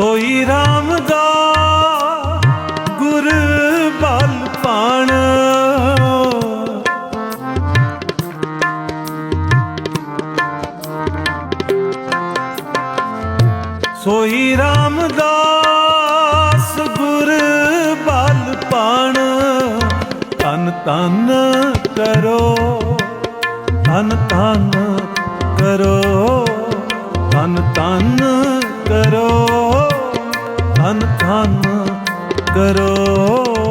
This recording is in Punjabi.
ਸੋਈ RAM ਦਾ ਗੁਰ ਬਲ ਪਾਣ। ਸੋਈ ਰਾਮਦਾਸ ਗੁਰ ਬਲ ਪਾਣ। ਤਨ ਤਨ ਕਰੋ ਤਨ ਤਨ ਕਰੋ ਤਨ ਤਨ ਕਰੋ ਕਰੋ।